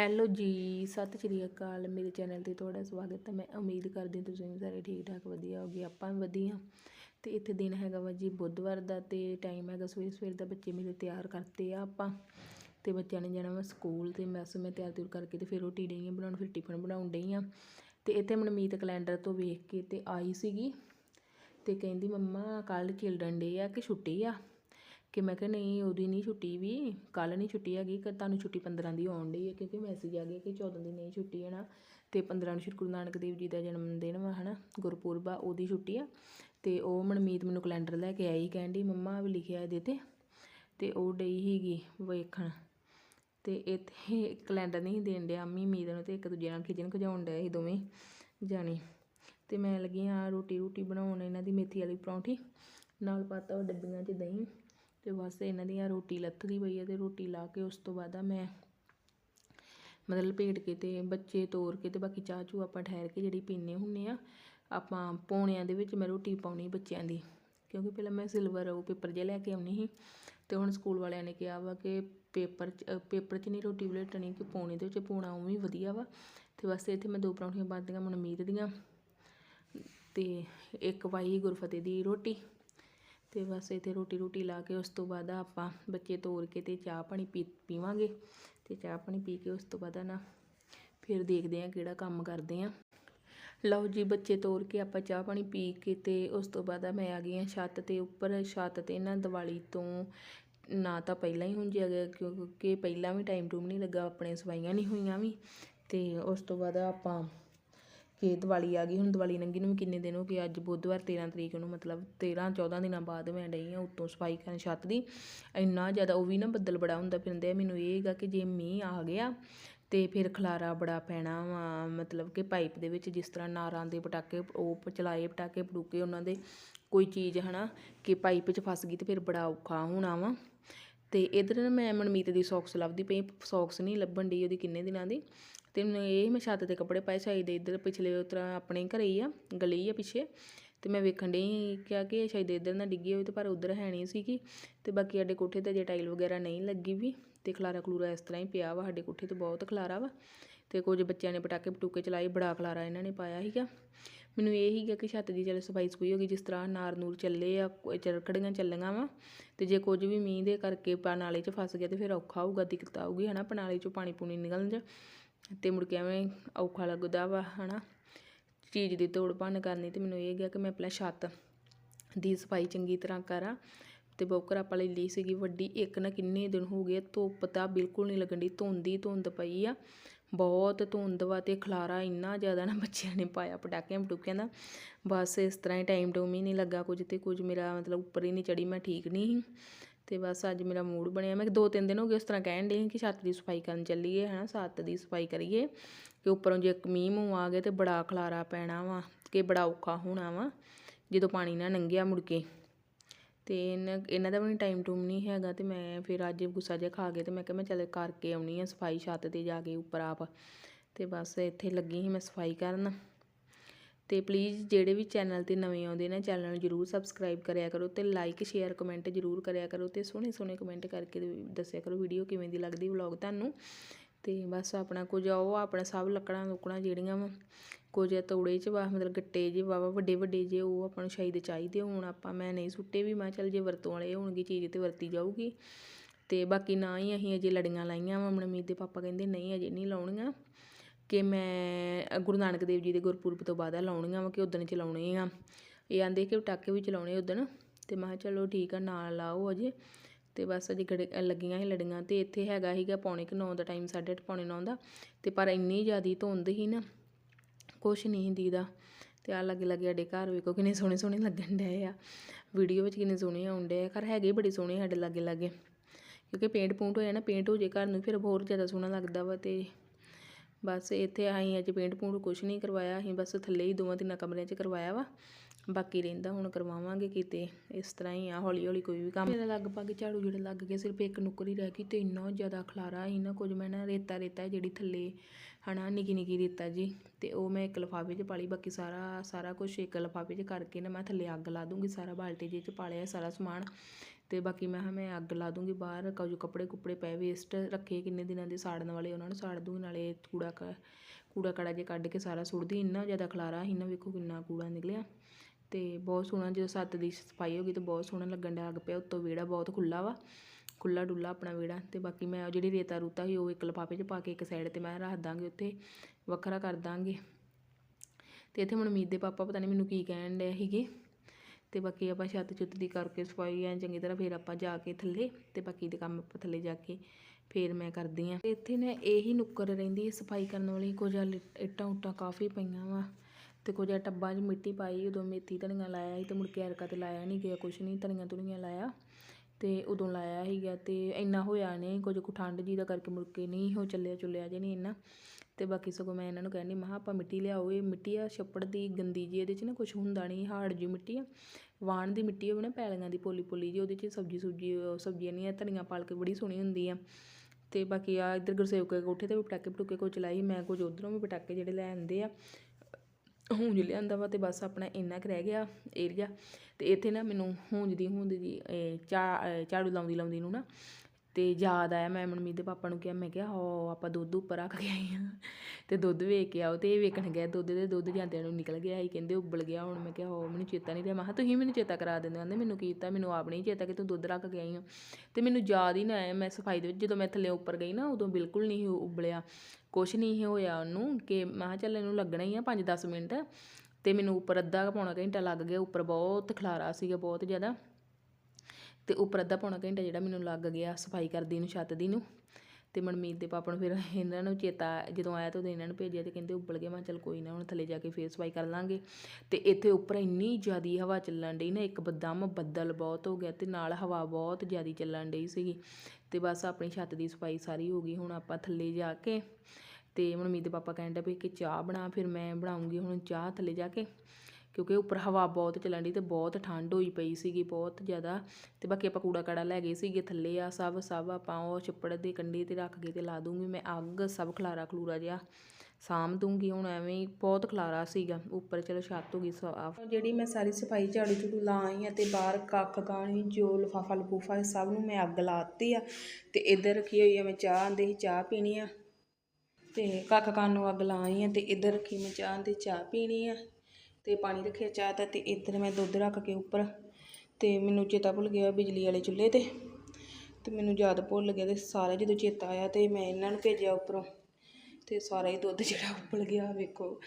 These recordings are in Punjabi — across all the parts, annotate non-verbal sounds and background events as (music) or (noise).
ਹੈਲੋ ਜੀ, ਸਤਿ ਸ਼੍ਰੀ ਅਕਾਲ। ਮੇਰੇ ਚੈਨਲ ਤੇ ਤੁਹਾਡਾ ਸਵਾਗਤ ਹੈ। ਮੈਂ ਉਮੀਦ ਕਰਦੀ ਹਾਂ ਤੁਸੀਂ ਸਾਰੇ ਠੀਕ ਠਾਕ ਵਧੀਆ ਹੋਗੇ ਆਪਾਂ ਵੀ ਵਧੀਆ। ਤੇ ਇੱਥੇ ਦਿਨ ਹੈਗਾ ਵਾ ਜੀ ਬੁੱਧਵਾਰ ਦਾ ਤੇ ਟਾਈਮ ਹੈਗਾ ਸਵੇਰ ਸਵੇਰ ਦਾ ਬੱਚੇ ਮੇਰੇ ਤਿਆਰ ਕਰਤੇ ਆ ਆਪਾਂ। ਤੇ ਬੱਚਿਆਂ ਨੇ ਜਾਣਾ ਵਾ ਸਕੂਲ ਤੇ ਮੈਸ ਮੈਂ ਤਿਆਰ ਤਿਉਰ ਕਰਕੇ ਤੇ ਫਿਰ ਰੋਟੀ ਡਈ ਆ ਬਣਾਉਣ, ਫਿਰ ਟਿਫਨ ਬਣਾਉਣ ਡਈ ਆ। ਤੇ ਇੱਥੇ ਮਨਮੀਤ ਕੈਲੰਡਰ ਤੋਂ ਵੇਖ ਕੇ ਤੇ ਆਈ ਸੀਗੀ। ਤੇ ਕਹਿੰਦੀ ਮੰਮਾ ਕੱਲ ਚਿਲਡਰਨ ਡੇ ਆ ਕਿ ਛੁੱਟੀ ਆ? ਕਿ ਮੈਂ ਕਿਹਾ ਨਹੀਂ, ਉਹਦੀ ਨਹੀਂ ਛੁੱਟੀ ਵੀ ਕੱਲ ਨਹੀਂ ਛੁੱਟੀ ਹੈਗੀ ਕਿ ਤੁਹਾਨੂੰ ਛੁੱਟੀ 15 ਦੀ ਆਉਣ ਡਈ ਹੈ, ਕਿਉਂਕਿ ਮੈਸੇਜ ਆ ਗਿਆ ਕਿ 14 ਦੀ ਨਹੀਂ ਛੁੱਟੀ ਹੈ ਨਾ, ਤੇ 15 ਨੂੰ ਸ਼੍ਰੀ ਗੁਰੂ ਨਾਨਕ ਦੇਵ ਜੀ ਦਾ ਜਨਮ ਦਿਨ ਵਾ, ਹਨਾ, ਗੁਰਪੁਰਬ ਆ ਉਹਦੀ ਛੁੱਟੀ ਆ, ਤੇ ਉਹ ਮਨਮੀਤ ਮੈਨੂੰ ਕੈਲੰਡਰ ਲੈ ਕੇ ਆਈ ਕਹਿੰਦੀ ਮੰਮਾ ਵੀ ਲਿਖਿਆ ਇਹਦੇ ਤੇ ਤੇ ਉਹ ਡਈ ਹੀਗੀ ਵੇਖਣ, ਤੇ ਇੱਥੇ ਕੈਲੰਡਰ ਨਹੀਂ ਦੇਣ ਡਿਆ, ਅੰਮੀ, ਮੀਤ ਨੂੰ ਤੇ ਇੱਕ ਦੂਜੇ ਨਾਲ ਖਿਜਣ ਖਜਾਉਣ ਡਿਆ ਸੀ ਦੋਵੇਂ ਜਾਣੀ, ਤੇ ਮੈਂ ਲੱਗੀ ਆ ਰੋਟੀ ਰੋਟੀ ਬਣਾਉਣ, ਇਹਨਾਂ ਦੀ ਮੇਥੀ ਵਾਲੀ ਪਰੌਂਠੀ, ਨਾਲ ਪਾਤਾ ਉਹ ਡੱਬੀਆਂ 'ਚ ਦਹੀਂ ਤੇ ਬਸ ਇਹਨਾਂ ਦੀ ਆ ਰੋਟੀ ਲੱਥਦੀ ਪਈ ਹੈ ਤੇ ਰੋਟੀ ਲਾ ਕੇ ਉਸ ਤੋਂ ਬਾਅਦ ਆ ਮੈਂ ਮਤਲਬ ਭੇਟ ਕੇ ਤੇ ਬੱਚੇ ਤੋਰ ਕੇ ਤੇ ਬਾਕੀ ਚਾਹ ਚੂ ਆਪਾਂ ਠਹਿਰ ਕੇ ਜਿਹੜੀ ਪੀਨੇ ਹੁੰਨੇ ਆ, ਆਪਾਂ ਪੌਣਿਆਂ ਦੇ ਵਿੱਚ ਮੈਂ ਰੋਟੀ ਪਾਉਣੀ ਬੱਚਿਆਂ ਦੀ। ਕਿਉਂਕਿ ਪਹਿਲਾਂ ਮੈਂ ਸਿਲਵਰ ਉਹ ਪੇਪਰ ਜਿਹਾ ਲੈ ਕੇ ਆਉਣੀ ਸੀ ਤੇ ਹੁਣ ਸਕੂਲ ਵਾਲਿਆਂ ਨੇ ਕਿਹਾ ਵਾ ਕਿ ਪੇਪਰ 'ਚ ਪੇਪਰ 'ਚ ਨਹੀਂ ਰੋਟੀ ਵਲੇਟਣੀ ਕਿ ਪੌਣੇ ਦੇ ਵਿੱਚ ਪਾਉਣਾ ਉਹ ਵੀ ਵਧੀਆ ਵਾ। ਤੇ ਬਸ ਇੱਥੇ ਮੈਂ ਦੋ ਪਰੌਂਠੀਆਂ ਬਣਦੀਆਂ ਮਨਮੀਤ ਦੀਆਂ ਤੇ ਇੱਕ ਪਾਈ ਗੁਰਫਤਿਹ ਦੀ ਰੋਟੀ ਤੇ ਬਸ ਇੱਥੇ ਰੋਟੀ ਰੋਟੀ ਲਾ ਕੇ ਉਸ ਤੋਂ ਬਾਅਦ ਆਪਾਂ ਬੱਚੇ ਤੋਰ ਕੇ ਤੇ ਚਾਹ ਪਾਣੀ ਪੀ ਪੀਵਾਂਗੇ। ਤੇ ਚਾਹ ਪਾਣੀ ਪੀ ਕੇ ਉਸ ਤੋਂ ਬਾਅਦ ਨਾ ਫਿਰ ਦੇਖਦੇ ਆ ਕਿਹੜਾ ਕੰਮ ਕਰਦੇ ਆ ਲਓ ਜੀ ਬੱਚੇ ਤੋਰ ਕੇ ਆਪਾਂ ਚਾਹ ਪਾਣੀ ਪੀ ਕੇ ਤੇ ਉਸ ਤੋਂ ਬਾਅਦ ਮੈਂ ਆ ਗਈ ਆ ਛੱਤ ਤੇ ਉੱਪਰ। ਛੱਤ ਤੇ ਨਾ ਦੀਵਾਲੀ ਤੋਂ ਨਾ ਤਾਂ ਪਹਿਲਾਂ ਹੀ ਹੁੰਜਿਆ ਗਿਆ ਕਿਉਂਕਿ ਪਹਿਲਾਂ ਵੀ ਟਾਈਮ ਟੂਮ ਨਹੀਂ ਲੱਗਾ, ਆਪਣੇ ਸਵਾਈਆਂ ਨਹੀਂ ਹੋਈਆਂ ਵੀ। ਤੇ ਉਸ ਤੋਂ ਬਾਅਦ ਆਪਾਂ ਕਿ ਦੀਵਾਲੀ ਆ ਗਈ, ਹੁਣ ਦੀਵਾਲੀ ਲੰਘੀ ਨੂੰ ਵੀ ਕਿੰਨੇ ਦਿਨ ਹੋ ਗਏ, ਅੱਜ ਬੁੱਧਵਾਰ 13 ਤਰੀਕ ਨੂੰ ਮਤਲਬ 13 14 ਦਿਨਾਂ ਬਾਅਦ ਮੈਂ ਡਈ ਆ ਉੱਤੋਂ ਸਫ਼ਾਈ ਕਰਨ ਛੱਤ ਦੀ। ਇੰਨਾ ਜ਼ਿਆਦਾ ਉਹ ਵੀ ਨਾ ਬੱਦਲ ਬੜਾ ਹੁੰਦਾ ਫਿਰਦੇ ਮੈਨੂੰ ਇਹ ਹੈਗਾ ਕਿ ਜੇ ਮੀਂਹ ਆ ਗਿਆ ਤੇ ਫਿਰ ਖਲਾਰਾ ਬੜਾ ਪੈਣਾ ਵਾ, ਮਤਲਬ ਕਿ ਪਾਈਪ ਦੇ ਵਿੱਚ ਜਿਸ ਤਰ੍ਹਾਂ ਨਾਰਾਂ ਦੇ ਪਟਾਕੇ ਉਹ ਚਲਾਏ ਪਟਾਕੇ ਪਟੂਕੇ ਉਹਨਾਂ ਦੇ ਕੋਈ ਚੀਜ਼ ਹਨਾ ਕਿ ਪਾਈਪ 'ਚ ਫਸ ਗਈ ਤੇ ਫਿਰ ਬੜਾ ਔਖਾ ਹੋਣਾ ਵਾ। ਤੇ ਇਧਰ ਮੈਂ ਮਨਮੀਤ ਦੀ ਸੌਕਸ ਲੱਭਦੀ ਪਈ, ਸੌਕਸ ਨਹੀਂ ਲੱਭਣ ਦੀ ਉਹਦੀ ਕਿੰਨੇ ਦਿਨਾਂ ਦੀ ਤੇ ਮੈਨੂੰ ਇਹ ਮੈਂ ਛੱਤ ਤੇ ਕੱਪੜੇ ਪਾਏ ਚਾਹੀਦੇ ਇੱਧਰ ਪਿਛਲੇ ਉਤਰਾ ਆਪਣੇ ਘਰੇ ਹੀ ਆ, ਗਲੀ ਆ ਪਿੱਛੇ। ਤੇ ਮੈਂ ਵੇਖਣ ਡਈ ਕਿਹਾ ਕਿ ਸ਼ਾਇਦ ਇੱਧਰ ਨਾ ਡਿੱਗੀ ਹੋਵੇ ਤੇ ਪਰ ਉਧਰ ਹੈ ਨਹੀਂ ਸੀਗੀ। ਤੇ ਬਾਕੀ ਸਾਡੇ ਕੋਠੇ ਤੇ ਜੇ ਟਾਈਲ ਵਗੈਰਾ ਨਹੀਂ ਲੱਗੀ ਵੀ ਤੇ ਖਲਾਰਾ ਖਲੂਰਾ ਇਸ ਤਰ੍ਹਾਂ ਹੀ ਪਿਆ ਵਾ, ਸਾਡੇ ਕੋਠੇ ਤੇ ਬਹੁਤ ਖਲਾਰਾ ਵਾ। ਤੇ ਕੁਝ ਬੱਚਿਆਂ ਨੇ ਪਟਾਕੇ ਪਟੂਕੇ ਚਲਾਏ, ਬੜਾ ਖਲਾਰਾ ਇਹਨਾਂ ਨੇ ਪਾਇਆ ਸੀਗਾ। ਮੈਨੂੰ ਇਹ ਹੀਗਾ ਕਿ ਛੱਤ ਦੀ ਚਲ ਸਫ਼ਾਈ ਸਫੂਈ ਹੋ ਗਈ, ਜਿਸ ਤਰ੍ਹਾਂ ਨਾਰ ਨੂਰ ਚੱਲੇ ਆ ਚਰਕੜੀਆਂ ਚੱਲੀਆਂ ਵਾ। ਤੇ ਜੇ ਕੁਝ ਵੀ ਮੀਂਹ ਦੇ ਕਰਕੇ ਨਾਲੇ 'ਚ ਫਸ ਗਿਆ ਤੇ ਫਿਰ ਔਖਾ ਹੋਊਗਾ, ਦਿੱਕਤ ਆਊਗੀ, ਹਨਾ? ਪਨਾਲੇ 'ਚੋਂ ਪਾਣੀ ਪੂਣੀ ਨਿਕਲਣ ਜਾ ਤੇ ਮੁੜ ਕੇ ਐਵੇਂ ਔਖਾ ਲੱਗਦਾ ਵਾ, ਹਨਾ। ਚੀਜ਼ ਦੀ ਤੋੜ ਭੰਨ ਕਰਨੀ ਤੇ ਮੈਨੂੰ ਇਹ ਗਿਆ ਕਿ ਮੈਂ ਪਹਿਲਾਂ ਛੱਤ ਦੀ ਸਫ਼ਾਈ ਚੰਗੀ ਤਰ੍ਹਾਂ ਕਰਾਂ ਤੇ ਬੋਕਰ ਆਪਾਂ ਲਈ ਲਈ ਸੀਗੀ ਵੱਡੀ, ਇੱਕ ਨਾ ਕਿੰਨੇ ਦਿਨ ਹੋ ਗਏ, ਧੁੱਪ ਤਾਂ ਬਿਲਕੁਲ ਨਹੀਂ ਲੱਗਣ ਦੀ ਧੁੰਦੀ ਧੁੰਦ ਪਈ ਆ। ਬਹੁਤ ਧੁੰਦ ਵਾ ਤੇ ਖਲਾਰਾ ਇੰਨਾ ਜ਼ਿਆਦਾ ਨਾ ਬੱਚਿਆਂ ਨੇ ਪਾਇਆ, ਪਟਾਕਿਆਂ ਪਟੂਕਿਆਂ ਦਾ। ਬਸ ਇਸ ਤਰ੍ਹਾਂ ਹੀ ਟਾਈਮ ਟੂਮ ਹੀ ਨਹੀਂ ਲੱਗਾ ਕੁਝ ਤੇ ਕੁਝ ਮੇਰਾ ਮਤਲਬ ਉੱਪਰ ਹੀ ਨਹੀਂ ਚੜੀ ਮੈਂ ਠੀਕ ਨਹੀਂ ਸੀ। ਤੇ ਬਸ ਅੱਜ ਮੇਰਾ ਮੂਡ ਬਣਿਆ। ਮੈਂ ਦੋ ਤਿੰਨ ਦਿਨ ਹੋ ਗਏ ਉਸ ਤਰ੍ਹਾਂ ਕਹਿਣ ਡਈ ਕਿ ਛੱਤ ਦੀ ਸਫ਼ਾਈ ਕਰਨ ਚੱਲੀਏ, ਹਨਾ, ਛੱਤ ਦੀ ਸਫ਼ਾਈ ਕਰੀਏ ਕਿ ਉੱਪਰੋਂ ਜੇ ਮੀਂਹ ਮੂੰਹ ਆ ਗਏ ਤੇ ਬੜਾ ਖਲਾਰਾ ਪੈਣਾ ਵਾ ਕਿ ਬੜਾ ਔਖਾ ਹੋਣਾ ਵਾ, ਜਦੋਂ ਪਾਣੀ ਨਾ ਲੰਘਿਆ ਮੁੜ ਕੇ। ਤੇ ਇਹਨਾਂ ਦਾ ਵੀ ਟਾਈਮ ਟੂਮ ਨਹੀਂ ਹੈਗਾ ਤੇ ਮੈਂ ਫਿਰ ਅੱਜ ਗੁੱਸਾ ਜਿਹਾ ਖਾ ਕੇ ਤੇ ਮੈਂ ਕਿਹਾ ਮੈਂ ਚੱਲ ਕਰਕੇ ਆਉਣੀ ਆ ਸਫ਼ਾਈ ਛੱਤ ਤੇ ਜਾ ਕੇ ਉੱਪਰ ਆਪ। ਤੇ ਬਸ ਇੱਥੇ ਲੱਗੀ ਸੀ ਮੈਂ ਸਫ਼ਾਈ ਕਰਨ। ਤੇ ਪਲੀਜ਼ ਜਿਹੜੇ ਵੀ ਚੈਨਲ ਤੇ ਨਵੇਂ ਆਉਂਦੇ ਨੇ ਚੈਨਲ ਨੂੰ ਜਰੂਰ ਸਬਸਕ੍ਰਾਈਬ ਕਰਿਆ ਕਰੋ ਤੇ ਲਾਈਕ ਸ਼ੇਅਰ ਕਮੈਂਟ ਜਰੂਰ ਕਰਿਆ ਕਰੋ ਤੇ ਸੋਹਣੇ ਸੋਹਣੇ ਕਮੈਂਟ ਕਰਕੇ ਦੱਸਿਆ ਕਰੋ ਵੀਡੀਓ ਕਿਵੇਂ ਦੀ ਲੱਗਦੀ ਵਲੌਗ ਤੁਹਾਨੂੰ। ਤੇ ਬਸ ਆਪਣਾ ਕੁਝ ਉਹ ਆਪਣਾ ਸਭ ਲੱਕੜਾਂ ਲੁਕੜਾਂ ਜਿਹੜੀਆਂ ਵਾ, ਕੁਝ ਤੋੜੇ ਚ ਵਾ, ਮਤਲਬ ਗੱਟੇ ਜੇ ਵਾਵਾ ਵੱਡੇ ਵੱਡੇ ਜੇ ਉਹ ਆਪਾਂ ਨੂੰ ਸ਼ਾਇਦ ਚਾਹੀਦੇ ਹੋਣ ਆਪਾਂ ਮੈਂ ਨਹੀਂ ਸੁੱਟੇ ਵੀ, ਮੈਂ ਚੱਲ ਜੇ ਵਰਤੋਂ ਵਾਲੇ ਹੋਣਗੇ ਚੀਜ਼ ਤੇ ਵਰਤੀ ਜਾਊਗੀ। ਤੇ ਬਾਕੀ ਨਾ ਹੀ ਅਸੀਂ ਅਜੇ ਲੜੀਆਂ ਲਾਈਆਂ ਵਾ, ਮਨਮੀਤ ਦੇ ਪਾਪਾ ਕਹਿੰਦੇ ਨਹੀਂ ਅਜੇ ਨਹੀਂ ਲਾਉਣੀਆਂ। ਕਿ ਮੈਂ ਗੁਰੂ ਨਾਨਕ ਦੇਵ ਜੀ ਦੇ ਗੁਰਪੁਰਬ ਤੋਂ ਬਾਅਦ ਲਾਉਣੀਆਂ ਵਾ ਕਿ ਉਦੋਂ ਚਲਾਉਣੇ ਆ। ਇਹ ਆਂਦੇ ਕਿ ਪਟਾਕੇ ਵੀ ਚਲਾਉਣੇ ਉਦੋਂ ਤੇ ਮੈਂ ਚਲੋ ਠੀਕ ਆ, ਨਾਲ ਲਾਓ ਅਜੇ। ਤੇ ਬਸ ਅਜੇ ਗੜੇ ਲੱਗੀਆਂ ਹੀ ਲੜੀਆਂ। ਤੇ ਇੱਥੇ ਹੈਗਾ ਸੀਗਾ ਪੌਣੇ ਕਿ 9 ਦਾ ਟਾਈਮ 8:30 ਪੌਣੇ 9 ਦਾ। ਤੇ ਪਰ ਇੰਨੀ ਜ਼ਿਆਦੀ ਧੁੰਦ ਹੀ ਨਾ, ਕੁਛ ਨਹੀਂ ਦੀਦਾ। ਤੇ ਆ ਲੱਗੇ ਲੱਗੇ ਸਾਡੇ ਘਰ ਵੇਖੋ ਕਿੰਨੇ ਸੋਹਣੇ ਸੋਹਣੇ ਲੱਗਣ ਡਏ ਆ। ਵੀਡੀਓ ਵਿੱਚ ਕਿੰਨੇ ਸੋਹਣੇ ਆਉਂਦੇ ਆ। ਘਰ ਹੈਗੇ ਬੜੇ ਸੋਹਣੇ ਸਾਡੇ ਲੱਗੇ ਲੱਗੇ। ਕਿਉਂਕਿ ਪੇਂਟ ਪੂੰਟ ਹੋਇਆ ਨਾ, ਪੇਂਟ ਹੋ ਜੇ ਘਰ ਨੂੰ, ਫਿਰ ਹੋਰ ਜ਼ਿਆਦਾ ਸੋਹਣਾ ਲੱਗਦਾ ਵਾ ਤੇ ਬਸ ਇੱਥੇ ਅਸੀਂ ਅੱਜ ਪੇਂਟ ਪੂੰਟ ਕੁਛ ਨਹੀਂ ਕਰਵਾਇਆ, ਅਸੀਂ ਬਸ ਥੱਲੇ ਹੀ ਦੋਵਾਂ ਤਿੰਨਾਂ ਕਮਰਿਆਂ 'ਚ ਕਰਵਾਇਆ ਵਾ। ਬਾਕੀ ਰਹਿੰਦਾ, ਹੁਣ ਕਰਵਾਵਾਂਗੇ ਕਿਤੇ, ਇਸ ਤਰ੍ਹਾਂ ਹੀ ਆ ਹੌਲੀ ਹੌਲੀ ਕੋਈ ਵੀ ਕੰਮ। ਮੇਰਾ ਲਗਭਗ ਝਾੜੂ ਜਿਹੜੇ ਲੱਗ ਗਏ ਸਿਰਫ ਇੱਕ ਨੁੱਕਰ ਹੀ ਰਹਿ ਗਈ ਤੇ ਇੰਨਾ ਜ਼ਿਆਦਾ ਖਲਾਰਾ ਸੀ ਨਾ, ਕੁਝ ਮੈਂ ਨਾ ਰੇਤਾ ਰੇਤਾ ਜਿਹੜੀ ਥੱਲੇ, ਹਨਾ ਨਿੱਕੀ ਨਿੱਕੀ ਰੇਤਾ ਜੀ, ਤੇ ਉਹ ਮੈਂ ਇੱਕ ਲਿਫਾਫੇ 'ਚ ਪਾਲੀ, ਬਾਕੀ ਸਾਰਾ ਸਾਰਾ ਕੁਝ ਇੱਕ ਲਿਫਾਫੇ 'ਚ ਕਰਕੇ ਨਾ ਮੈਂ ਥੱਲੇ ਅੱਗ ਲਾ ਦੂੰਗੀ, ਸਾਰਾ ਬਾਲਟੀ ਜਿਹੇ 'ਚ ਪਾਲਿਆ, ਸਾਰਾ ਸਮਾਨ। ਅਤੇ ਬਾਕੀ ਮੈਂ ਕਿਹਾ ਮੈਂ ਅੱਗ ਲਾ ਦੂੰਗੀ ਬਾਹਰ, ਕ, ਜੋ ਕੱਪੜੇ ਕੁੱਪੜੇ ਪਏ ਵੇਸਟ ਰੱਖੇ ਕਿੰਨੇ ਦਿਨਾਂ ਦੇ ਸਾੜਨ ਵਾਲੇ ਉਹਨਾਂ ਨੂੰ ਸਾੜ ਦੂੰਗੀ, ਨਾਲੇ ਕੂੜਾ ਕ, ਕੂੜਾ ਕੜਾ ਜੇ ਕੱਢ ਕੇ ਸਾਰਾ ਸੁੱਟਦੀ, ਇੰਨਾ ਜ਼ਿਆਦਾ ਖਲਾਰਾ ਸੀ ਨਾ ਵੇਖੋ ਕਿੰਨਾ ਕੂੜਾ ਨਿਕਲਿਆ। ਅਤੇ ਬਹੁਤ ਸੋਹਣਾ ਜਦੋਂ ਸੱਤ ਦੀ ਸਫ਼ਾਈ ਹੋ ਗਈ ਤਾਂ ਬਹੁਤ ਸੋਹਣਾ ਲੱਗਣ ਡਿਆ, ਅੱਗ ਪਿਆ, ਉੱਤੋਂ ਵਿਹੜਾ ਬਹੁਤ ਖੁੱਲਾ ਵਾ ਖੁੱਲਾ ਡੁੱਲਾ ਆਪਣਾ ਵਿਹੜਾ ਤੇ ਬਾਕੀ ਮੈਂ ਉਹ ਜਿਹੜੀ ਰੇਤਾ ਰੂਤਾ ਸੀ ਉਹ ਇੱਕ ਲਿਫਾਫੇ 'ਚ ਪਾ ਕੇ ਇੱਕ ਸਾਈਡ ਤੇ ਮੈਂ ਰੱਖ ਦਾਂਗੀ ਉੱਥੇ, ਵੱਖਰਾ ਕਰ ਦਾਂਗੇ। ਤੇ ਇੱਥੇ ਮਨਮੀਤ ਦੇ ਪਾਪਾ ਪਤਾ ਨਹੀਂ ਮੈਨੂੰ ਕੀ ਕਹਿਣ ਡਏ ਸੀਗੇ। ਤੇ ਬਾਕੀ ਆਪਾਂ ਛੱਤ ਛੁੱਤ ਦੀ ਕਰਕੇ ਸਫ਼ਾਈ ਐਂ ਚੰਗੀ ਤਰ੍ਹਾਂ ਫਿਰ ਆਪਾਂ ਜਾ ਕੇ ਥੱਲੇ ਤੇ ਬਾਕੀ ਦੇ ਕੰਮ ਆਪਾਂ ਥੱਲੇ ਜਾ ਕੇ ਫਿਰ ਮੈਂ ਕਰਦੀ ਆ। ਇੱਥੇ ਨਾ ਇਹੀ ਨੁੱਕਰ ਰਹਿੰਦੀ ਹੈ ਸਫ਼ਾਈ ਕਰਨ ਵਾਲੀ, ਕੁਝ ਆ ਇੱਟਾਂ ਉੱਟਾਂ ਕਾਫੀ ਪਈਆਂ ਵਾ ਤੇ ਕੁਝ ਟੱਬਾਂ 'ਚ ਮਿੱਟੀ ਪਾਈ, ਉਦੋਂ ਮੇਥੀ ਧਨੀਆ ਲਾਇਆ ਸੀ ਤੇ ਮੁੜ ਕੇ ਐਰਕਾ ਤੇ ਲਾਇਆ ਨਹੀਂ ਗਿਆ, ਕੁਛ ਨਹੀਂ ਧਨੀਆ ਧੁਨੀਆ ਲਾਇਆ ਤੇ ਉਦੋਂ ਲਾਇਆ ਸੀਗਾ ਤੇ ਇੰਨਾ ਹੋਇਆ ਨਹੀਂ ਕੁਝ ਕੁ ਠੰਡ ਜੀ ਦਾ ਕਰਕੇ ਮੁੜ ਕੇ ਨਹੀਂ ਉਹ ਚੱਲਿਆ ਚੁੱਲਿਆ ਜੇ ਨਹੀਂ ਇੰਨਾ ਤੇ ਬਾਕੀ ਸਗੋਂ ਮੈਂ ਇਹਨਾਂ ਨੂੰ ਕਹਿੰਦੀ ਮਹਾ ਆਪਾਂ ਮਿੱਟੀ ਲਿਆਓ, ਇਹ ਮਿੱਟੀ ਆ, ਛੱਪੜ ਦੀ ਗੰਦੀ ਜੀ ਇਹਦੇ 'ਚ ਨਾ ਕੁਝ ਹੁੰਦਾ ਨਹੀਂ, ਹਾਰਡ ਜੀ ਮਿੱਟੀ ਆ। ਵਾਣ ਦੀ ਮਿੱਟੀ ਹੋਵੇ ਨਾ, ਪੈਲੀਆਂ ਦੀ ਪੋਲੀ ਪੋਲੀ ਜੀ ਉਹਦੇ 'ਚ ਸਬਜ਼ੀ ਸੁਬਜੀ ਸਬਜ਼ੀਆਂ ਨਹੀਂ ਧਨੀਆ ਪਾਲ ਕੇ ਬੜੀ ਸੋਹਣੀ ਹੁੰਦੀ ਆ। ਤੇ ਬਾਕੀ ਆ ਇੱਧਰ ਗੁਰਸੇਵਕ ਦੇ ਕੋਠੇ ਤੇ ਵੀ ਪਟਾਕੇ ਪਟੂਕੇ ਕੁਝ ਚਲਾਈ, ਮੈਂ ਕੁਝ ਉਧਰੋਂ ਵੀ ਪਟਾਕੇ ਜਿਹੜੇ ਲੈ ਆਂਦੇ ਆ। ਹੂੰਜ ਲਿਆਂਦਾ ਵਾ ਤੇ ਬਸ ਆਪਣਾ ਇੰਨਾ ਕੁ ਰਹਿ ਗਿਆ ਏਰੀਆ ਤੇ ਇੱਥੇ ਨਾ ਮੈਨੂੰ ਹੂੰਜਦੀ ਹੂੰਜਦੀ ਇਹ ਚਾ ਝਾੜੂ ਲਾਉਂਦੀ ਲਾਉਂਦੀ ਨੂੰ ਨਾ ਅਤੇ ਯਾਦ ਆਇਆ ਮੈਂ ਮਨਮੀਤ ਦੇ ਪਾਪਾ ਨੂੰ ਕਿਹਾ, ਮੈਂ ਕਿਹਾ ਹੋ ਆਪਾਂ ਦੁੱਧ ਉੱਪਰ ਰੱਖ ਕੇ ਆਏ ਹਾਂ (laughs) ਅਤੇ ਦੁੱਧ ਵੇਖ ਕੇ ਆਓ ਅਤੇ ਇਹ ਵੇਖਣ ਗਿਆ ਦੁੱਧ ਦੇ ਦੁੱਧ ਜਾਂਦਿਆਂ ਨੂੰ ਨਿਕਲ ਗਿਆ ਸੀ, ਕਹਿੰਦੇ ਉਬਲ ਗਿਆ ਹੁਣ। ਮੈਂ ਕਿਹਾ ਹੋ ਮੈਨੂੰ ਚੇਤਾ ਨਹੀਂ ਰਿਹਾ। ਮੈਂ ਕਿਹਾ, ਤੁਸੀਂ ਮੈਨੂੰ ਚੇਤਾ ਕਰਾ ਦਿੰਦੇ ਕਹਿੰਦੇ, ਮੈਨੂੰ ਕੀ ਕੀਤਾ ਮੈਨੂੰ ਆਪ ਨਹੀਂ ਚੇਤਾ ਕਿ ਤੂੰ ਦੁੱਧ ਰੱਖ ਕੇ ਆਈ ਹਾਂ ਅਤੇ ਮੈਨੂੰ ਯਾਦ ਹੀ ਨਾ ਆਇਆ, ਮੈਂ ਸਫ਼ਾਈ ਦੇ ਵਿੱਚ ਜਦੋਂ ਮੈਂ ਥੱਲੇ ਉੱਪਰ ਗਈ ਨਾ, ਉਦੋਂ ਬਿਲਕੁਲ ਨਹੀਂ ਉਬਲਿਆ, ਕੁਛ ਨਹੀਂ ਹੋਇਆ ਉਹਨੂੰ ਕਿ ਮੈਂ ਕਿਹਾ, ਚੱਲ ਇਹਨੂੰ ਲੱਗਣਾ ਹੀ ਆ 5-10 ਮਿੰਟ। ਅਤੇ ਮੈਨੂੰ ਉੱਪਰ ਅੱਧਾ ਕੁ ਪੌਣਾ ਘੰਟਾ ਲੱਗ ਗਿਆ, ਉੱਪਰ ਬਹੁਤ ਖਲਾਰਾ ਸੀਗਾ, ਬਹੁਤ ਜ਼ਿਆਦਾ। ਤੇ ਉੱਪਰ ਅੱਧਾ ਪੌਣਾ ਘੰਟਾ ਜਿਹੜਾ ਮੈਨੂੰ ਲੱਗ ਗਿਆ ਸਫ਼ਾਈ ਕਰਦੀ ਨੂੰ, ਛੱਤ ਦੀ ਨੂੰ। ਤੇ ਮਨਮੀਤ ਦੇ ਪਾਪਾ ਨੂੰ ਫਿਰ ਇਹਨਾਂ ਨੂੰ ਚੇਤਾ ਜਦੋਂ ਆਇਆ ਤਾਂ ਉਦੋਂ ਇਹਨਾਂ ਨੂੰ ਭੇਜਿਆ ਤੇ ਕਹਿੰਦੇ ਉੱਬਲ ਗਏ। ਮੈਂ ਕਿਹਾ ਚੱਲ ਕੋਈ ਨਾ, ਹੁਣ ਥੱਲੇ ਜਾ ਕੇ ਫੇਰ ਸਫ਼ਾਈ ਕਰ ਲਾਂਗੇ। ਤੇ ਇੱਥੇ ਉੱਪਰ ਇੰਨੀ ਜ਼ਿਆਦੀ ਹਵਾ ਚੱਲਣ ਡਈ ਨਾ, ਇੱਕ ਬਦਮ ਬੱਦਲ ਬਹੁਤ ਹੋ ਗਿਆ ਤੇ ਨਾਲ ਹਵਾ ਬਹੁਤ ਜ਼ਿਆਦੀ ਚੱਲਣ ਡਈ ਸੀਗੀ। ਤੇ ਬਸ ਆਪਣੀ ਛੱਤ ਦੀ ਸਫ਼ਾਈ ਸਾਰੀ ਹੋ ਗਈ। ਹੁਣ ਆਪਾਂ ਥੱਲੇ ਜਾ ਕੇ ਤੇ ਮਨਮੀਤ ਦੇ ਪਾਪਾ ਕਹਿੰਦੇ ਵੀ ਕਿ ਚਾਹ ਬਣਾ, ਫਿਰ ਮੈਂ ਬਣਾਉਂਗੀ ਹੁਣ ਚਾਹ ਥੱਲੇ ਜਾ ਕੇ। ਕਿਉਂਕਿ ਉੱਪਰ ਹਵਾ ਬਹੁਤ ਚੱਲਣ ਡਈ ਤੇ ਬਹੁਤ ਠੰਡ ਹੋਈ ਪਈ ਸੀਗੀ ਬਹੁਤ ਜ਼ਿਆਦਾ ਤੇ ਬਾਕੀ ਆਪਾਂ ਕੂੜਾ ਕੜਾ ਲੈ ਗਏ ਸੀਗੇ ਥੱਲੇ ਆ ਸਭ ਸਭ ਆਪਾਂ ਉਹ ਛੱਪੜ ਦੇ ਕੰਢੇ ਤੇ ਰੱਖ ਕੇ ਤੇ ਲਾ ਦੂੰਗੀ ਮੈਂ ਅੱਗ, ਸਭ ਖਲਾਰਾ ਖਲੂਰਾ ਜਿਹਾ ਸਾਂਭ ਦੂੰਗੀ, ਹੁਣ ਐਵੇਂ ਹੀ ਬਹੁਤ ਖਲਾਰਾ ਸੀਗਾ, ਉੱਪਰ ਚਲੋ ਛੱਤ ਹੋ ਗਈ ਸਾਫ਼ ਜਿਹੜੀ ਮੈਂ ਸਾਰੀ ਸਫ਼ਾਈ ਝਾੜੂ ਝੂੜੂ ਲਾਈ ਆ ਤੇ ਬਾਹਰ ਕੱਖ ਕਾਣੀ ਜੋ ਲਫਾਫਾ ਲਫੂਫਾ ਸਭ ਨੂੰ ਮੈਂ ਅੱਗ ਲਾਤੀ ਆ ਤੇ ਇੱਧਰ ਰੱਖੀ ਹੋਈ ਆ, ਮੈਂ ਚਾਹ ਆਂਦੇ ਹੀ ਚਾਹ ਪੀਣੀ ਆ ਤੇ ਕੱਖ ਕਾਣ ਨੂੰ ਅੱਗ ਲਾਈ ਆ ਤੇ ਇੱਧਰ ਰੱਖੀ ਮੈਂ ਚਾਹ ਤੇ ਚਾਹ ਪੀਣੀ ਆ। ਤੇ ਪਾਣੀ ਰੱਖਿਆ ਚਾਹ ਦਾ ਤੇ ਇੱਧਰ ਮੈਂ ਦੁੱਧ ਰੱਖ ਕੇ ਉੱਪਰ ਤੇ ਮੈਨੂੰ ਚੇਤਾ ਭੁੱਲ ਗਿਆ ਬਿਜਲੀ ਵਾਲੇ ਚੁੱਲ੍ਹੇ ਤੇ। ਤੇ ਮੈਨੂੰ ਯਾਦ ਭੁੱਲ ਗਿਆ ਤੇ ਸਾਰਾ ਜਦੋਂ ਚੇਤਾ ਆਇਆ ਤੇ ਮੈਂ ਇਹਨਾਂ ਨੂੰ ਭੇਜਿਆ ਉੱਪਰੋਂ। ਤੇ ਸਾਰਾ ਹੀ ਦੁੱਧ ਜਿਹੜਾ ਉੱਬਲ ਗਿਆ, ਵੇਖੋ।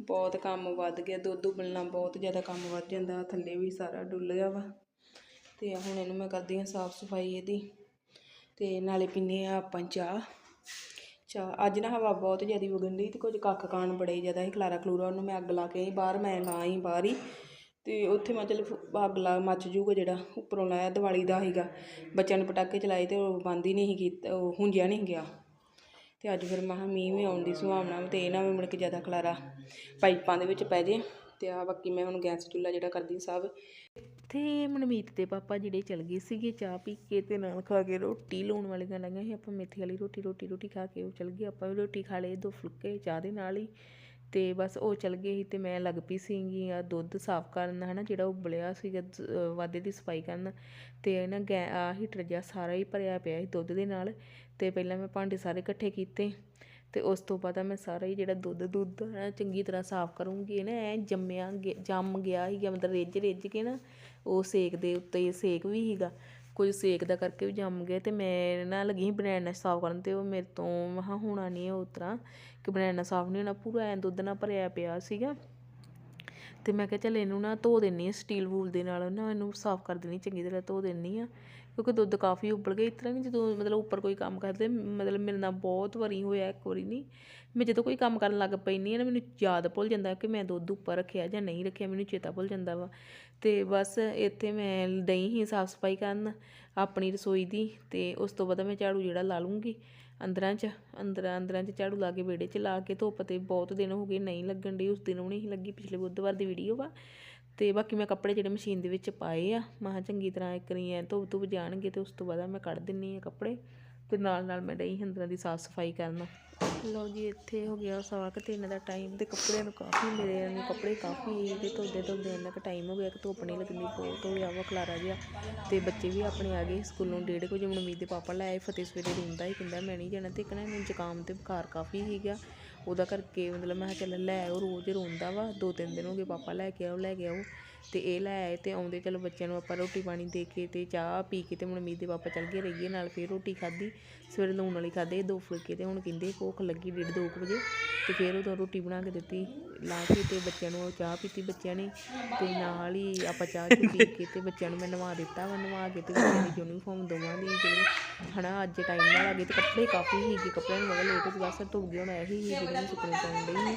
ਬਹੁਤ ਕੰਮ ਵੱਧ ਗਿਆ, ਦੁੱਧ ਉਬਲਣਾ ਬਹੁਤ ਜ਼ਿਆਦਾ ਕੰਮ ਵੱਧ ਜਾਂਦਾ, ਥੱਲੇ ਵੀ ਸਾਰਾ ਡੁੱਲ ਗਿਆ ਵਾ। ਤੇ ਹੁਣ ਇਹਨੂੰ ਮੈਂ ਕਰਦੀ ਹਾਂ ਸਾਫ਼ ਸਫ਼ਾਈ ਇਹਦੀ। ਤੇ ਨਾਲੇ ਪੀਂਦੇ ਆ ਆਪਾਂ ਚਾਹ। ਅੱਛਾ, ਅੱਜ ਨਾ ਹਵਾ ਬਹੁਤ ਜ਼ਿਆਦਾ ਵਗਣ ਡਈ ਤੇ ਕੁਝ ਕੱਖ ਕਾਣ ਬੜੇ ਜ਼ਿਆਦਾ ਸੀ, ਖਲਾਰਾ ਖਲੂਰਾ ਉਹਨੂੰ ਮੈਂ ਅੱਗ ਲਾ ਕੇ ਆਈ, ਬਾਹਰ ਮੈਂ ਲਾਈ ਬਾਹਰ ਹੀ ਤੇ ਉੱਥੇ ਮੈਂ ਚਲ ਅੱਗ ਲਾ ਮੱਚ ਜੂਗਾ ਜਿਹੜਾ ਉੱਪਰੋਂ ਲਾਇਆ ਦੀਵਾਲੀ ਦਾ ਸੀਗਾ, ਬੱਚਿਆਂ ਨੇ ਪਟਾਕੇ ਚਲਾਏ ਤੇ ਉਹ ਬੰਦ ਹੀ ਨਹੀਂ ਸੀ ਕੀਤਾ, ਉਹ ਹੁੰਜਿਆ ਨਹੀਂ ਗਿਆ। ਤੇ ਅੱਜ ਫਿਰ ਮਹਾ ਮੀਂਹ ਵੀ ਆਉਣ ਦੀ ਸੰਭਾਵਨਾ ਵਾ ਤੇ ਇਹ ਵੀ ਮੁੜ ਕੇ ਜ਼ਿਆਦਾ ਖਲਾਰਾ ਪਾਈਪਾਂ ਦੇ ਵਿੱਚ ਪੈ ਜੇ। ਤੇ ਆ ਬਾਕੀ ਮੈਂ ਹੁਣ ਗੈਸ ਚੁੱਲ੍ਹਾ ਜਿਹੜਾ ਕਰਦੀ ਸਭ ਤੇ ਮਨਮੀਤ ਦੇ ਪਾਪਾ ਜਿਹੜੇ ਚਲ ਗਏ ਸੀਗੇ ਚਾਹ ਪੀ ਕੇ ਤੇ ਨਾਲ ਖਾ ਕੇ ਰੋਟੀ ਲਾਉਣ ਲੂਣ ਗੱਲ ਲਾਈਆਂ ਸੀ। ਆਪਾਂ ਮੇਥੀ ਵਾਲੀ ਰੋਟੀ ਰੋਟੀ ਰੋਟੀ ਖਾ ਕੇ ਉਹ ਚਲ ਗਏ। ਆਪਾਂ ਵੀ ਰੋਟੀ ਖਾ ਲਏ, ਦੋ ਫੁਲਕੇ ਚਾਹ ਦੇ ਨਾਲ ਹੀ। ਤੇ ਬਸ ਉਹ ਚਲ ਗਏ ਸੀ ਤੇ ਮੈਂ ਲੱਗ ਪਈ ਸੀਗੀ ਆ ਦੁੱਧ ਸਾਫ਼ ਕਰਨ, ਹਨਾ, ਜਿਹੜਾ ਉਬਲਿਆ ਸੀਗਾ ਦ- ਵਾਧੇ ਦੀ ਸਫ਼ਾਈ ਕਰਨ। ਤੇ ਨਾ ਗੈ, ਆ ਹੀਟਰ ਜਿਹਾ ਸਾਰਾ ਹੀ ਭਰਿਆ ਪਿਆ ਸੀ ਦੁੱਧ ਦੇ ਨਾਲ। ਤੇ ਪਹਿਲਾਂ ਮੈਂ ਭਾਂਡੇ ਸਾਰੇ ਇਕੱਠੇ ਕੀਤੇ। ਅਤੇ ਉਸ ਤੋਂ ਬਾਅਦ ਮੈਂ ਸਾਰਾ ਹੀ ਜਿਹੜਾ ਦੁੱਧ ਦੁੱਧ ਨਾ ਚੰਗੀ ਤਰ੍ਹਾਂ ਸਾਫ਼ ਕਰੂੰਗੀ ਨਾ ਐਂ ਜੰਮਿਆ ਗਿਆ- ਜੰਮ ਗਿਆ ਸੀਗਾ, ਮਤਲਬ ਰਿੱਝ ਰਿੱਝ ਕੇ ਨਾ ਉਹ ਸੇਕ ਦੇ ਉੱਤੇ ਸੇਕ ਵੀ ਸੀਗਾ, ਕੁਝ ਸੇਕ ਦਾ ਕਰਕੇ ਵੀ ਜੰਮ ਗਏ ਅਤੇ ਮੈਂ ਨਾ ਲੱਗੀ ਸੀ ਬਨੈਣਾ ਸਾਫ਼ ਕਰਨ ਅਤੇ ਉਹ ਮੇਰੇ ਤੋਂ ਮਹਾ ਹੋਣਾ ਨਹੀਂ ਉਸ ਤਰ੍ਹਾਂ ਕਿ ਬਨੈਣਾ ਸਾਫ਼ ਨਹੀਂ ਹੋਣਾ, ਪੂਰਾ ਐਂ ਦੁੱਧ ਨਾਲ ਭਰਿਆ ਪਿਆ ਸੀਗਾ ਅਤੇ ਮੈਂ ਕਿਹਾ ਚੱਲ ਇਹਨੂੰ ਨਾ ਧੋ ਦਿੰਦੀ ਹਾਂ ਸਟੀਲ ਵੂਲ ਦੇ ਨਾਲ ਨਾ ਇਹਨੂੰ ਸਾਫ਼ ਕਰ ਦੇਣੀ ਚੰਗੀ ਤਰ੍ਹਾਂ ਧੋ ਦਿੰਦੀ ਹਾਂ ਕਿਉਂਕਿ ਦੁੱਧ ਕਾਫੀ ਉਬਲ ਗਿਆ, ਇਸ ਤਰ੍ਹਾਂ ਨਹੀਂ ਜਦੋਂ ਮਤਲਬ ਉੱਪਰ ਕੋਈ ਕੰਮ ਕਰਦੇ, ਮਤਲਬ ਮੇਰੇ ਨਾਲ ਬਹੁਤ ਵਾਰੀ ਹੋਇਆ ਇੱਕ ਵਾਰੀ ਨਹੀਂ। ਮੈਂ ਜਦੋਂ ਕੋਈ ਕੰਮ ਕਰਨ ਲੱਗ ਪੈਂਦੀ ਆ ਨਾ, ਮੈਨੂੰ ਯਾਦ ਭੁੱਲ ਜਾਂਦਾ ਕਿ ਮੈਂ ਦੁੱਧ ਉੱਪਰ ਰੱਖਿਆ ਜਾਂ ਨਹੀਂ ਰੱਖਿਆ, ਮੈਨੂੰ ਚੇਤਾ ਭੁੱਲ ਜਾਂਦਾ ਵਾ। ਤੇ ਬਸ ਇੱਥੇ ਮੈਂ ਦਹੀਂ ਹੀ ਸਾਫ਼ ਸਫ਼ਾਈ ਕਰਨ, ਆਪਣੀ ਰਸੋਈ ਦੀ, ਤੇ ਉਸ ਤੋਂ ਬਾਅਦ ਮੈਂ ਝਾੜੂ ਜਿਹੜਾ ਲਾ ਲੂੰਗੀ ਅੰਦਰਾਂ 'ਚ, ਅੰਦਰਾਂ ਅੰਦਰਾਂ 'ਚ ਝਾੜੂ ਲਾ ਕੇ ਵਿਹੜੇ 'ਚ ਲਾ ਕੇ ਧੁੱਪ ਤੇ ਬਹੁਤ ਦਿਨ ਹੋ ਗਏ ਨਹੀਂ ਲੱਗਣ ਡਈ, ਉਸ ਦਿਨ ਉਹ ਨਹੀਂ ਸੀ ਲੱਗੀ, ਪਿਛਲੇ ਬੁੱਧਵਾਰ ਦੀ ਵੀਡੀਓ ਵਾ। ਤੇ ਬਾਕੀ ਮੈਂ ਕੱਪੜੇ ਜਿਹੜੇ ਮਸ਼ੀਨ ਦੇ ਵਿੱਚ ਪਾਏ ਆ, ਮੈਂ ਕਿਹਾ ਚੰਗੀ ਤਰ੍ਹਾਂ ਇੱਕ ਰੀ ਐ ਧੁੱਪ ਧੁੱਪ ਜਾਣਗੇ ਤੇ ਉਸ ਤੋਂ ਬਾਅਦ ਮੈਂ ਕੱਢ ਦਿੰਨੀ ਆ ਕੱਪੜੇ ਤੇ ਨਾਲ ਨਾਲ ਮੈਂ ਡਈ ਅੰਦਰਾਂ ਦੀ ਸਾਫ਼ ਸਫ਼ਾਈ ਕਰਨ। ਲਓ ਜੀ, ਇੱਥੇ ਹੋ ਗਿਆ ਸਵਾ ਕੁ ਤਿੰਨ ਦਾ ਟਾਈਮ ਤੇ ਕੱਪੜਿਆਂ ਨੂੰ ਕਾਫੀ ਮੇਰੇ ਨੂੰ ਕੱਪੜੇ ਕਾਫੀ ਤੇ ਧੋਦੇ ਧੋਦੇ ਇੰਨਾ ਕੁ ਟਾਈਮ ਹੋ ਗਿਆ ਕਿ ਧੁੱਪ ਨਹੀਂ ਲੱਗਦੀ, ਬਹੁਤ ਹੋ ਗਿਆ ਵਾ ਖਲਾਰਾ ਜਿਹਾ। ਤੇ ਬੱਚੇ ਵੀ ਆਪਣੇ ਆ ਗਏ ਸਕੂਲੋਂ, ਡੇਢ ਕੁ ਵਜੇ ਮਨਮੀਤ ਦੇ ਪਾਪਾ ਲੈ ਆਏ, ਫਤਿਹ ਸਵੇਰੇ ਰੋਂਦਾ ਹੀ ਕਹਿੰਦਾ ਮੈਂ ਨਹੀਂ ਜਾਣਾ ਤੇ ਕਹਿੰਦਾ ਮੈਨੂੰ ਜ਼ੁਕਾਮ ਤੇ ਬੁਖਾਰ ਕਾਫੀ ਸੀਗਾ। ਉਹਦਾ ਕਰਕੇ ਮਤਲਬ ਮੈਂ ਕਿਹਾ ਚੱਲ ਲੈ ਆਓ ਰੋਜ਼ ਰੋਂਦਾ ਵਾ, ਦੋ ਤਿੰਨ ਦਿਨ ਹੋ ਗਏ, ਪਾਪਾ ਲੈ ਕੇ ਆਓ, ਲੈ ਕੇ ਆਓ। ਤੇ ਇਹ ਲੈ ਆਏ ਤੇ ਆਉਂਦੇ ਚਲੋ ਬੱਚਿਆਂ ਨੂੰ ਆਪਾਂ ਰੋਟੀ ਪਾਣੀ ਦੇ ਕੇ ਤੇ ਚਾਹ ਪੀ ਕੇ ਤੇ ਮਨਮੀਤ ਦੇ ਪਾਪਾ ਚੱਲ ਗਏ ਰਹੀਏ ਨਾਲ ਫਿਰ ਰੋਟੀ ਖਾਧੀ ਸਵੇਰੇ ਲੂਣ ਵਾਲੀ ਖਾਧੇ ਦੋ ਫੁਲਕੇ ਤੇ ਹੁਣ ਕਹਿੰਦੇ ਭੁੱਖ ਲੱਗੀ ਡੇਢ ਦੋ ਕੁ ਵਜੇ ਤੇ ਫਿਰ ਉਦੋਂ ਰੋਟੀ ਬਣਾ ਕੇ ਦਿੱਤੀ ਲਾ ਕੇ ਤੇ ਬੱਚਿਆਂ ਨੂੰ ਚਾਹ ਪੀਤੀ ਬੱਚਿਆਂ ਨੇ ਤੇ ਨਾਲ ਹੀ ਆਪਾਂ ਚਾਹ ਚੂਹ ਪੀ ਕੇ ਤੇ ਬੱਚਿਆਂ ਨੂੰ ਮੈਂ ਨਵਾ ਦਿੱਤਾ ਵਾ ਨਵਾ ਕੇ ਤੇ ਬੱਚਿਆਂ ਦੀ ਯੂਨੀਫਾਰਮ ਦੋਵਾਂ ਦੀ ਜਦੋਂ ਹਨਾ ਅੱਜ ਟਾਈਮ ਨਾਲ ਆ ਗਏ ਤੇ ਕੱਪੜੇ ਕਾਫੀ ਸੀਗੇ ਕੱਪੜਿਆਂ ਨੂੰ ਮਗਰ ਲੇਟ ਹੋ ਗਿਆ ਸਰ ਧੁੱਪ ਗਿਆ ਹੁਣ ਇਹੀ ਸੀ ਜਿਹੜੇ ਸੁੱਕਣੇ ਪੈਣ ਸੀ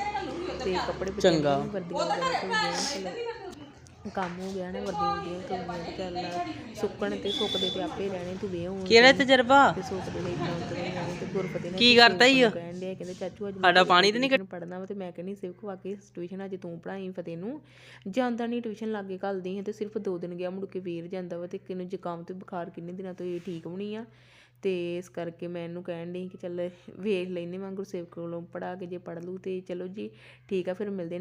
ਤੇ ਕੱਪੜੇ ਬੱਚਿਆਂ। ਨੂੰ ਵਰਦੀਆਂ ਵਗੈਰਾ ਧੋ ਚਲੋ ਕੰਮ ਹੋ ਗਿਆ ਨਾ ਵਰਦੀਆਂ ਧੋ ਗਈਆਂ ਤੇ ਚੱਲ ਸੁੱਕਣ ਤੇ ਸੁੱਕਦੇ ਤੇ ਆਪੇ ਰਹਿਣੇ ਤੂੰ ਵੇ ਹੁਣ ਕਿਹੜਾ ਤਜਰਬਾ? ਤੇ ਸੁੱਕਦੇ ਲਈ ਕੰਮ ਤੇ ਰਹਿਣੇ ਤੇ ਗੁਰਪਤੇ ਨੇ ਕੀ ਕਰਤਾ ਈ ਓ? ਕਹਿਣ ਡਿਆ ਕਹਿੰਦੇ ਚਾਚੂ ਅੱਜ ਸਾਡਾ ਪਾਣੀ ਤੇ ਨਹੀਂ ਪੜਨਾ ਵਾ ਤੇ ਮੈਂ ਕਹਿੰਦੀ ਸਿਰਫ ਵਾਕਈ ਟਿਊਸ਼ਨ ਅੱਜ ਤੂੰ ਪੜਾਈ ਫਤਿਹ ਨੂੰ। ਜਾਂਦਾ ਨਹੀਂ ਟਿਊਸ਼ਨ ਲਾਗੇ ਘੱਲਦੀ ਹਾਂ ਤੇ ਸਿਰਫ ਦੋ ਦਿਨ ਗਿਆ ਮੁੜ ਕੇ ਵੀਰ ਜਾਂਦਾ ਵਾ ਤੇ ਕਿਨੂੰ ਜ਼ੁਕਾਮ ਤੇ ਬੁਖਾਰ ਕਿੰਨੇ ਦਿਨਾਂ ਤੋਂ ਇਹ ਠੀਕ ਨਹੀਂ ਆ। ਤੇ ਇਸ ਕਰਕੇ ਮੈਂ ਇਹਨੂੰ ਕਹਿਣ ਡਈ ਕਿ ਚੱਲ ਵੇਖ ਲੈਨੇ ਵਾਂ ਗੁਰਸੇਵਕ ਕੋਲੋਂ ਪੜਾ ਕੇ ਜੇ ਪੜ ਲੂ ਤੇ ਚਲੋ ਜੀ ਠੀਕ ਆ ਫਿਰ ਮਿਲਦੇ